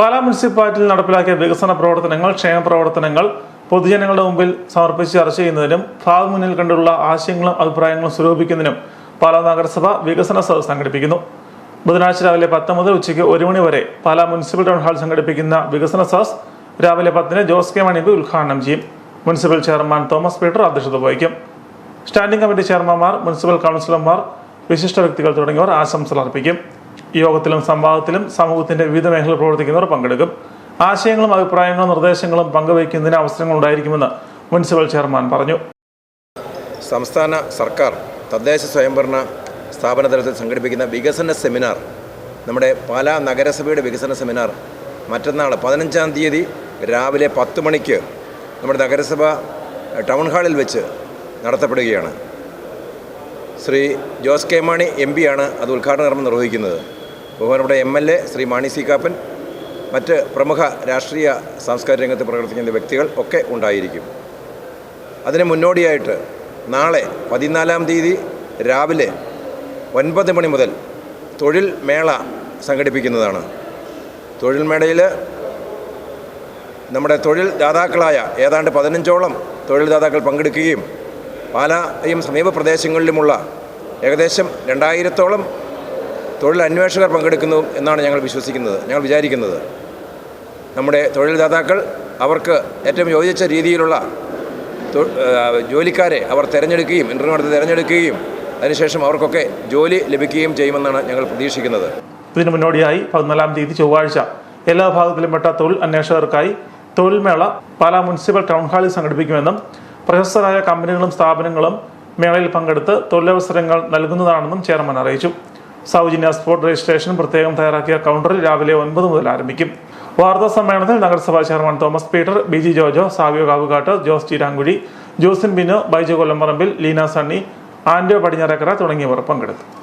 പാലാ മുനിസിപ്പാലിറ്റിയിൽ നടപ്പിലാക്കിയ വികസന പ്രവർത്തനങ്ങൾ ക്ഷേമ പ്രവർത്തനങ്ങൾ പൊതുജനങ്ങളുടെ മുമ്പിൽ സമർപ്പിച്ച് ചർച്ച ചെയ്യുന്നതിനും ഭാവി മുന്നിൽ കണ്ടുള്ള ആശയങ്ങളും അഭിപ്രായങ്ങളും സ്വരൂപിക്കുന്നതിനും പാലാ നഗരസഭ വികസന സദസ് സംഘടിപ്പിക്കുന്നു. ബുധനാഴ്ച രാവിലെ പത്ത് മുതൽ ഉച്ചയ്ക്ക് ഒരു മണി വരെ പാലാ മുനിസിപ്പൽ ടൗൺ ഹാൾ സംഘടിപ്പിക്കുന്ന വികസന സദസ് രാവിലെ പത്തിന് ജോസ് കെ മണിപ്പ് ഉദ്ഘാടനം ചെയ്യും. മുനിസിപ്പൽ ചെയർമാൻ തോമസ് പീറ്റർ അധ്യക്ഷത വഹിക്കും. സ്റ്റാൻഡിംഗ് കമ്മിറ്റി ചെയർമാൻമാർ മുനിസിപ്പൽ കൗൺസിലർമാർ വിശിഷ്ട വ്യക്തികൾ തുടങ്ങിയവർ ആശംസകൾ അർപ്പിക്കും. യോഗത്തിലും സംവാദത്തിലും സമൂഹത്തിന്റെ വിവിധ മേഖലയിൽ പ്രവർത്തിക്കുന്നവർ പങ്കെടുക്കും. ആശയങ്ങളും അഭിപ്രായങ്ങളും നിർദ്ദേശങ്ങളും പങ്കുവയ്ക്കുന്നതിന് അവസരങ്ങൾ ഉണ്ടായിരിക്കുമെന്ന് മുനിസിപ്പൽ ചെയർമാൻ പറഞ്ഞു. സംസ്ഥാന സർക്കാർ തദ്ദേശ സ്വയംഭരണ സ്ഥാപന തലത്തിൽ സംഘടിപ്പിക്കുന്ന വികസന സെമിനാർ നമ്മുടെ പാലാ നഗരസഭയുടെ വികസന സെമിനാർ മറ്റന്നാൾ പതിനഞ്ചാം തീയതി രാവിലെ പത്ത് മണിക്ക് നമ്മുടെ നഗരസഭ ടൗൺ ഹാളിൽ വെച്ച് നടത്തപ്പെടുകയാണ്. ശ്രീ ജോസ് കെ മാണി എം പിയാണ് അത് ഉദ്ഘാടന നിർവഹിക്കുന്നത്. ബഹുമാനപ്പെട്ട M L A Shri Mani C Kappan മറ്റ് പ്രമുഖ രാഷ്ട്രീയ സാംസ്കാരിക രംഗത്ത് പ്രവർത്തിക്കുന്ന വ്യക്തികൾ ഒക്കെ ഉണ്ടായിരിക്കും. അതിന് മുന്നോടിയായിട്ട് നാളെ പതിനാലാം തീയതി രാവിലെ ഒൻപത് മണി മുതൽ തൊഴിൽ മേള സംഘടിപ്പിക്കുന്നതാണ്. തൊഴിൽ മേളയിൽ നമ്മുടെ തൊഴിൽ ദാതാക്കളായ ഏതാണ്ട് പതിനഞ്ചോളം തൊഴിൽ ദാതാക്കൾ പങ്കെടുക്കുകയും പാലായും സമീപ പ്രദേശങ്ങളിലുമുള്ള ഏകദേശം രണ്ടായിരത്തോളം തൊഴിൽ അന്വേഷകർ പങ്കെടുക്കുന്നു എന്നാണ് ഞങ്ങൾ വിശ്വസിക്കുന്നത് ഞങ്ങൾ വിചാരിക്കുന്നത്. നമ്മുടെ തൊഴിൽദാതാക്കൾ അവർക്ക് ഏറ്റവും യോജിച്ച രീതിയിലുള്ള ജോലിക്കാരെ അവർ തിരഞ്ഞെടുക്കുകയും ഇന്റർവ്യൂ നടത്തി തിരഞ്ഞെടുക്കുകയും അതിനുശേഷം അവർക്കൊക്കെ ജോലി ലഭിക്കുകയും ചെയ്യുമെന്നാണ് ഞങ്ങൾ പ്രതീക്ഷിക്കുന്നത്. ഇതിനു മുന്നോടിയായി പതിനാലാം തീയതി ചൊവ്വാഴ്ച എല്ലാ ഭാഗത്തിലും പെട്ട തൊഴിൽ അന്വേഷകർക്കായി തൊഴിൽ മേള പാലാ മുനിസിപ്പൽ ടൗൺ ഹാളിൽ സംഘടിപ്പിക്കുമെന്നും പ്രശസ്തരായ കമ്പനികളും സ്ഥാപനങ്ങളും മേളയിൽ പങ്കെടുത്ത് തൊഴിലവസരങ്ങൾ നൽകുന്നതാണെന്നും ചെയർമാൻ അറിയിച്ചു. സൗജന്യ സ്പോട്ട് രജിസ്ട്രേഷൻ പ്രത്യേകം തയ്യാറാക്കിയ കൗണ്ടറിൽ രാവിലെ ഒൻപത് മുതൽ ആരംഭിക്കും. വാർത്താ സമ്മേളനത്തിൽ നഗരസഭാ chairman Thomas Peter B G Jojo Savio Kavukattu Jose Cheeramkuzhi Josin Binu Baiju Kollamparambil Leena Sunny Anto Padinjarekkara തുടങ്ങിയവർ പങ്കെടുത്തു.